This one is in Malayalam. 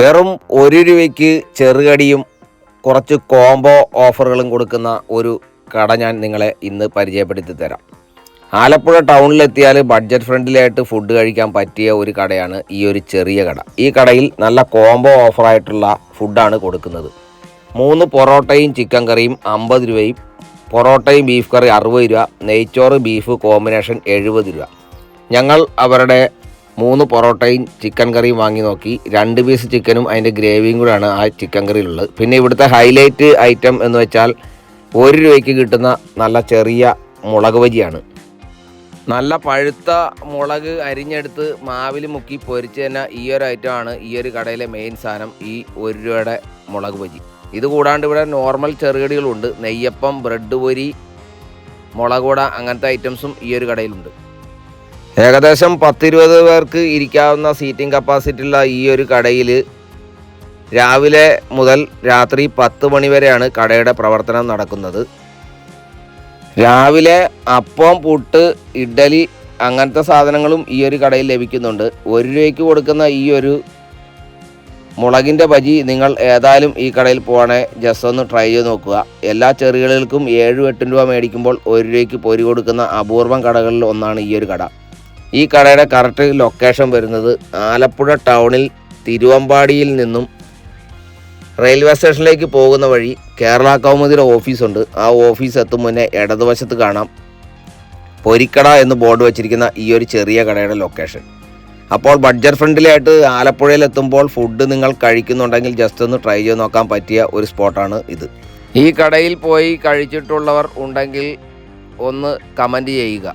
വെറും ഒരു രൂപയ്ക്ക് ചെറുകടിയും കുറച്ച് കോംബോ ഓഫറുകളും കൊടുക്കുന്ന ഒരു കട ഞാൻ നിങ്ങളെ ഇന്ന് പരിചയപ്പെടുത്തി തരാം. ആലപ്പുഴ ടൗണിലെത്തിയാൽ ബഡ്ജറ്റ് ഫ്രണ്ട്ലിയായിട്ട് ഫുഡ് കഴിക്കാൻ പറ്റിയ ഒരു കടയാണ് ഈ ഒരു ചെറിയ കട. ഈ കടയിൽ നല്ല കോംബോ ഓഫറായിട്ടുള്ള ഫുഡാണ് കൊടുക്കുന്നത്. മൂന്ന് പൊറോട്ടയും ചിക്കൻ കറിയും അമ്പത് രൂപയും പൊറോട്ടയും ബീഫ് കറി അറുപത് രൂപ നെയ്ച്ചോറ് ബീഫ് കോമ്പിനേഷൻ എഴുപത് രൂപ. ഞങ്ങൾ അവരുടെ മൂന്ന് പൊറോട്ടയും ചിക്കൻ കറിയും വാങ്ങി നോക്കി. രണ്ട് പീസ് ചിക്കനും അതിന്റെ ഗ്രേവിയും കൂടെയാണ് ആ ചിക്കൻ കറിയിലുള്ളത്. പിന്നെ ഇവിടുത്തെ ഹൈലൈറ്റ് ഐറ്റം എന്ന് വെച്ചാൽ ഒരു രൂപയ്ക്ക് കിട്ടുന്ന നല്ല ചെറിയ മുളക് വരിയാണ് നല്ല പഴുത്ത മുളക് അരിഞ്ഞെടുത്ത് മാവിൽ മുക്കി പൊരിച്ച് തന്നെ ഈ ഒരു ഐറ്റമാണ് ഈ ഒരു കടയിലെ മെയിൻ സാധനം ഈ ഒരു രൂപയുടെ മുളക് ബജി. ഇത് കൂടാണ്ട് ഇവിടെ നോർമൽ ചെറുകടികളുണ്ട്. നെയ്യപ്പം ബ്രെഡ് പൊരി മുളക് കൂട അങ്ങനത്തെ ഐറ്റംസും ഈ ഒരു കടയിലുണ്ട്. ഏകദേശം പത്തിരുപത് പേർക്ക് ഇരിക്കാവുന്ന സീറ്റിംഗ് കപ്പാസിറ്റി ഉള്ള ഈ ഒരു കടയിൽ രാവിലെ മുതൽ രാത്രി പത്ത് മണി വരെയാണ് കടയുടെ പ്രവർത്തനം നടക്കുന്നത്. രാവിലെ അപ്പം പുട്ട് ഇഡ്ഡലി അങ്ങനത്തെ സാധനങ്ങളും ഈ ഒരു കടയിൽ ലഭിക്കുന്നുണ്ട്. ഒരു രൂപയ്ക്ക് കൊടുക്കുന്ന ഈ ഒരു മുളകിന്റെ ബജി നിങ്ങൾ ഏതായാലും ഈ കടയിൽ പോകണേ ജസ്റ്റ് ഒന്ന് ട്രൈ ചെയ്ത് നോക്കുക. എല്ലാ ചെറുകളിൽക്കും ഏഴും എട്ടും രൂപ മേടിക്കുമ്പോൾ ഒരു രൂപയ്ക്ക് പൊരി കൊടുക്കുന്ന അപൂർവം കടകളിൽ ഒന്നാണ് ഈ ഒരു കട. ഈ കടയുടെ കറക്റ്റ് ലൊക്കേഷൻ വരുന്നത് ആലപ്പുഴ ടൗണിൽ തിരുവമ്പാടിയിൽ നിന്നും റെയിൽവേ സ്റ്റേഷനിലേക്ക് പോകുന്ന വഴി കേരള കൗമുദിയുടെ ഓഫീസുണ്ട് ആ ഓഫീസ് എത്തും മുന്നേ ഇടതുവശത്ത് കാണാം. പൊരിക്കട എന്ന് ബോർഡ് വെച്ചിരിക്കുന്ന ഈ ഒരു ചെറിയ കടയുടെ ലൊക്കേഷൻ അപ്പോൾ ബഡ്ജറ്റ് ഫ്രണ്ട്ലിയായിട്ട് ആലപ്പുഴയിൽ എത്തുമ്പോൾ ഫുഡ് നിങ്ങൾ കഴിക്കുന്നുണ്ടെങ്കിൽ ജസ്റ്റ് ഒന്ന് ട്രൈ ചെയ്ത് നോക്കാൻ പറ്റിയ ഒരു സ്പോട്ടാണ് ഇത്. ഈ കടയിൽ പോയി കഴിച്ചിട്ടുള്ളവർ ഉണ്ടെങ്കിൽ ഒന്ന് കമന്റ് ചെയ്യുക.